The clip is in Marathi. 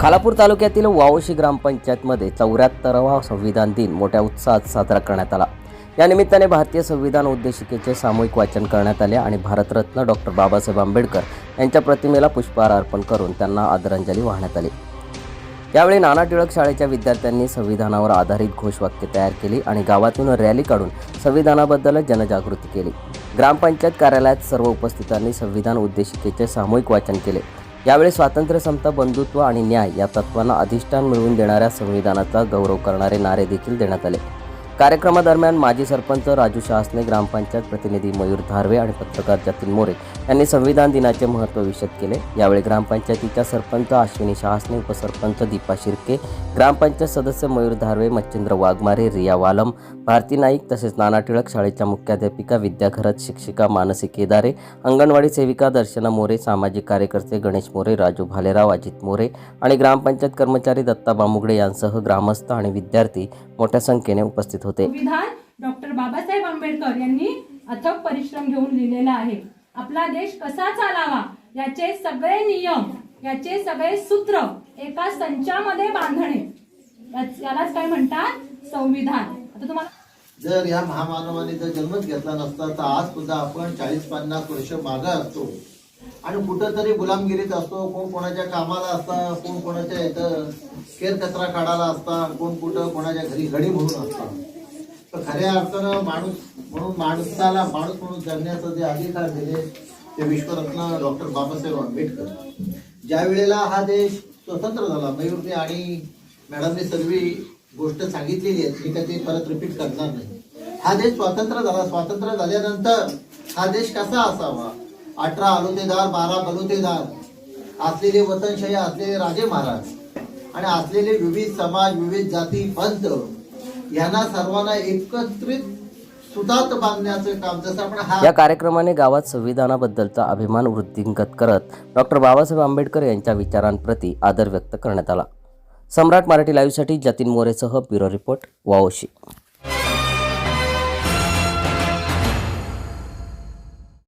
खालापूर तालुक्यातील वावशी ग्रामपंचायतमध्ये चौऱ्याहत्तरावा संविधान दिन मोठ्या उत्साहात साजरा करण्यात आला. या निमित्ताने भारतीय संविधान उद्देशिकेचे सामूहिक वाचन करण्यात आले आणि भारतरत्न डॉक्टर बाबासाहेब आंबेडकर यांच्या प्रतिमेला पुष्पहार अर्पण करून त्यांना आदरांजली वाहण्यात आली. यावेळी नाना टिळक शाळेच्या विद्यार्थ्यांनी संविधानावर आधारित घोषवाक्य तयार केली आणि गावातून रॅली काढून संविधानाबद्दल जनजागृती केली. ग्रामपंचायत कार्यालयात सर्व उपस्थितांनी संविधान उद्देशिकेचे सामूहिक वाचन केले. यावेळी स्वातंत्र्य समता बंधुत्व आणि न्याय या तत्वांना अधिष्ठान मिळवून देणाऱ्या संविधानाचा गौरव करणारे नारे देखील देण्यात आले. कार्यक्रमादरम्यान माजी सरपंच राजू शासने ग्रामपंचायत प्रतिनिधी मयूर धारवे आणि पत्रकार जतीन मोरे यांनी संविधान दिनाचे महत्त्व विशद केले. यावेळी ग्रामपंचायतीच्या सरपंच अश्विनी शहासने उपसरपंच दीपा शिर्के ग्रामपंचायत सदस्य मयूर धारवे मच्छिंद्र वाघमारे रिया वालम भारती नाईक तसेच नाना टिळक शाळेच्या मुख्याध्यापिका विद्या घरत शिक्षिका मानसी केदारे अंगणवाडी सेविका दर्शना मोरे सामाजिक कार्यकर्ते गणेश मोरे राजू भालेराव अजित मोरे आणि ग्रामपंचायत कर्मचारी दत्ता बामुगडे यांसह ग्रामस्थ आणि विद्यार्थी मोठ्या संख्येने उपस्थित होते. डॉक्टर बाबासाहेब आंबेडकर यांनी अथक परिश्रम घेऊन लिहिलेला आहे. आपला देश कसा चालावा याचे सगळे नियम याचे सगळे सूत्र एका संचामध्ये बांधणे. यालाच काय म्हणतात? संविधान. आता तुम्हाला जर या महामानवाने जर जन्मच घेतला नसता तर आज सुद्धा आपण चाळीस पन्नास वर्ष मागे असतो. आणि कुठंतरी गुलामगिरीत असतो. कोण कोणाच्या कामाला असता कोण कोणाच्या इथं केर कचरा काढायला असता कोण कुठं कोणाच्या घरी घडी म्हणून असतात तर खऱ्या अर्थानं माणूस म्हणून माणसाला माणूस म्हणून जगण्याचं जे अधिकार दिले ते विश्वरत्न डॉक्टर बाबासाहेब आंबेडकर. ज्या वेळेला हा देश स्वतंत्र झाला मयूरने आणि मॅडमने सर्व गोष्ट सांगितलेली आहे मी कधी परत रिपीट करणार नाही. हा देश स्वातंत्र्य झाला. स्वातंत्र्य झाल्यानंतर हा देश कसा असावा? अठरा आलोतेदार बारा बलुतेदार असलेले वतनशाही असलेले राजे महाराज आणि असलेले विविध समाज विविध जाती पंत यांना सर्वांना एकत्रित सुतात बांधण्याचं काम जसं आपण या कार्यक्रमाने गावात संविधानाबद्दलचा अभिमान वृद्धिंगत करत डॉक्टर बाबासाहेब आंबेडकर यांच्या विचारांप्रती आदर व्यक्त करण्यात आला. सम्राट मराठी लाईव्हसाठी जतीन मोरेसह ब्युरो रिपोर्ट वाओशी